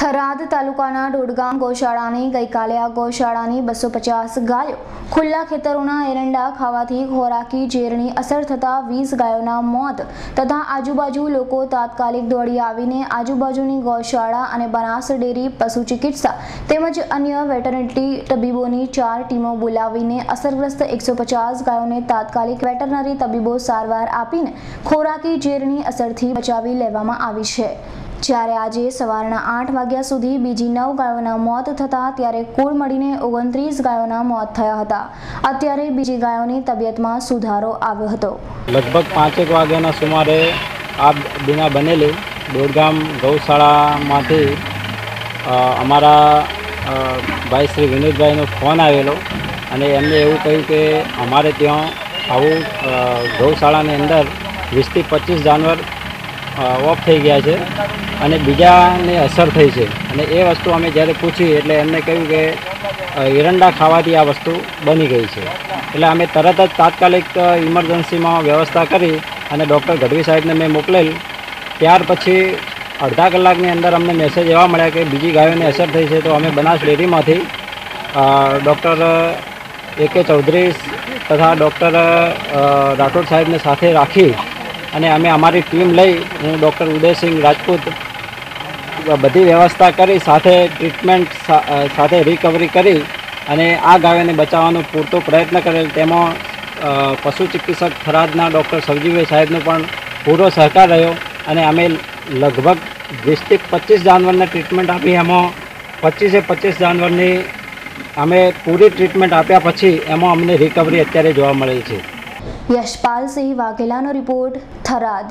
થરાદ તાલુકાના ડોડગામ ગૌશાળાની ગઈકાલે આ ગૌશાળાની બસો પચાસ ગાયો ખુલ્લા ખેતરોના એરંડા ખાવાથી ખોરાકી ઝેરની અસર થતાં વીસ ગાયોના મોત તથા આજુબાજુ લોકો તાત્કાલિક દોડી આવીને આજુબાજુની ગૌશાળા અને બનાસ ડેરી પશુ ચિકિત્સા તેમજ અન્ય વેટરનરી તબીબોની ચાર ટીમો બોલાવીને અસરગ્રસ્ત એકસો પચાસ ગાયોને તાત્કાલિક વેટરનરી તબીબો સારવાર આપીને ખોરાકી ઝેરની અસરથી બચાવી લેવામાં આવી છે. જ્યારે આજે સવારના આઠ વાગ્યા સુધી બીજી નવ ગાયોના મોત થતા ત્યારે કુલ મળીને ઓગણત્રીસ ગાયોના મોત થયા હતા. અત્યારે બીજી ગાયોની તબિયતમાં સુધારો આવ્યો હતો. લગભગ પાંચેક વાગ્યાના સુમારે આ બીના બનેલી દોડગામ ગૌશાળામાંથી અમારા ભાઈ શ્રી વિનોદભાઈનો ફોન આવેલો અને એમને એવું કહ્યું કે અમારે ત્યાં આવું ગૌશાળાની અંદર વીસથી પચીસ જાનવર ઓફ થઈ ગયા છે. અને બીજાને અસર થઈ છે. અને એ વસ્તુ અમે જ્યારે પૂછી એટલે એમને કહ્યું કે એરંડા ખાવાથી આ વસ્તુ બની ગઈ છે. એટલે અમે તરત જ તાત્કાલિક ઇમરજન્સીમાં વ્યવસ્થા કરી અને ડૉક્ટર ગઢવી સાહેબને મેં મોકલેલ. ત્યાર પછી અડધા કલાકની અંદર અમને મેસેજ એવા મળ્યા કે, બીજી ગાયોને અસર થઈ છે તો અમે બનાસ ડેરીમાંથી ડૉક્ટર, એ કે ચૌધરી તથા ડૉક્ટર રાઠોડ સાહેબને સાથે રાખી અને અમે અમારી ટીમ લઈ હું ડૉક્ટર ઉદયસિંહ રાજપૂત બધી વ્યવસ્થા કરી, સાથે ટ્રીટમેન્ટ સાથે રિકવરી કરી અને આ ગાયોને બચાવવાનો પૂરતો પ્રયત્ન કરેલ. તેમાં પશુ ચિકિત્સક થરાદના ડૉક્ટર સવજીભાઈ સાહેબનો પણ પૂરો સહકાર રહ્યો અને અમે લગભગ વીસથી પચીસ જાનવરને ટ્રીટમેન્ટ આપી. એમાં પચીસે પચીસ જાનવરની અમે પૂરી ટ્રીટમેન્ટ આપ્યા પછી એમાં અમને રિકવરી અત્યારે જોવા મળે છે. યશપાલસિંહ વાઘેલાનો રિપોર્ટ થરાદ.